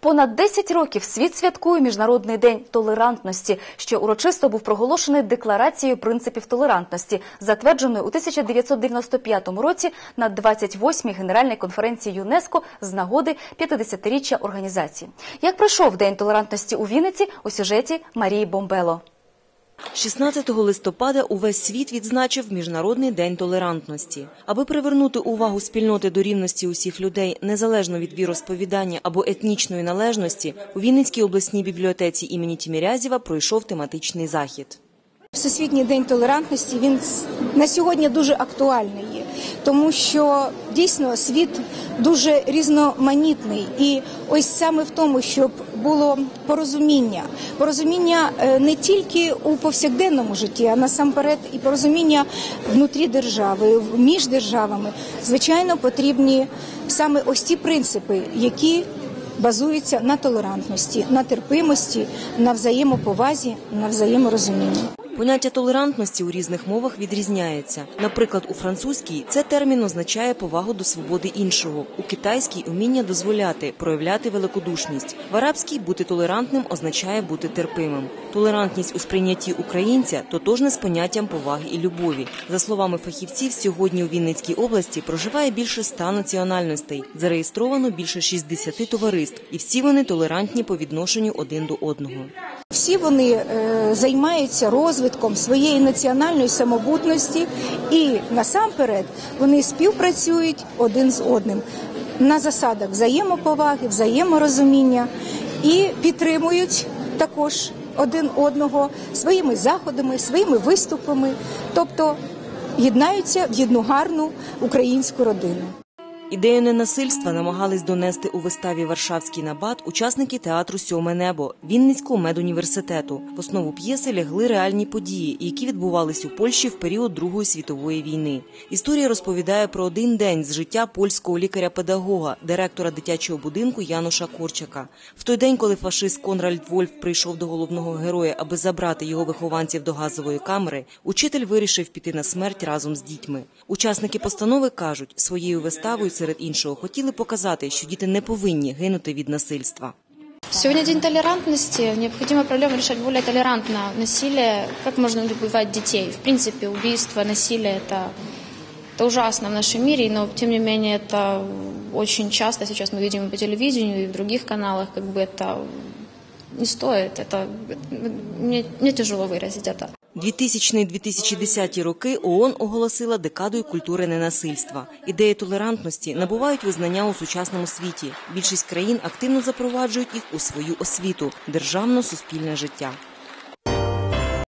Понад 10 років світ святкує Міжнародний день толерантності, що урочисто був проголошений Декларацією принципів толерантності, затвердженою у 1995 році на 28-й Генеральній конференції ЮНЕСКО з нагоди 50-річчя організації. Як пройшов День толерантності у Вінниці у сюжеті Марії Бомбело. 16 листопада увесь світ відзначив Міжнародний день толерантності. Аби привернути увагу спільноти до рівності усіх людей, незалежно від віросповідання або етнічної належності, у Вінницькій обласній бібліотеці імені Тімірязєва пройшов тематичний захід. Всесвітній день толерантності він на сьогодні дуже актуальний є, тому що дійсно світ дуже різноманітний, і ось саме в тому, щоб було порозуміння, порозуміння е, не тільки у повсякденному житті, а насамперед і порозуміння внутрі держави, між державами, звичайно, потрібні саме ось ті принципи, які базуються на толерантності, на терпимості, на взаємоповазі, на взаєморозумінні. Поняття толерантності у різних мовах відрізняється. Наприклад, у французькій це термін означає повагу до свободи іншого, у китайській уміння дозволяти, проявляти великодушність. В арабській бути толерантним означає бути терпимим. Толерантність у сприйнятті українця тотожна з поняттям поваги і любові. За словами фахівців, сьогодні у Вінницькій області проживає більше ста національностей, зареєстровано більше 60 товариств, і всі вони толерантні по відношенню один до одного. Всі вони е, займаються розвитком своєї національної самобутності і насамперед вони співпрацюють один з одним на засадах взаємоповаги, взаєморозуміння і підтримують також один одного своїми заходами, своїми виступами, тобто єднаються в одну гарну українську родину. Ідею ненасильства намагались донести у виставі Варшавський набат учасники театру Сьоме небо Вінницького медуніверситету. В основу п'єси лягли реальні події, які відбувались у Польщі в період Другої світової війни. Історія розповідає про один день з життя польського лікаря-педагога, директора дитячого будинку Януша Корчака. В той день, коли фашист Конральд Вольф прийшов до головного героя, аби забрати його вихованців до газової камери, учитель вирішив піти на смерть разом з дітьми. Учасники постанови кажуть, своєю виставою серед іншого хотіли показати, що діти не повинні гинути від насильства. Сегодня день толерантности. Необходимо проблему решать более толерантно. Насилие, как можно убивать детей? В принципе, убийство, насилие это, это ужасно в нашем мире, но тем не менее это очень часто сейчас мы видим и по телевидению, и в других каналах, как бы это не стоит. Это, мне, мне тяжело выразить это. 2000-2010 роки ООН оголосила декадою культури ненасильства. Ідеї толерантності набувають визнання у сучасному світі. Більшість країн активно запроваджують їх у свою освіту, державно-суспільне життя.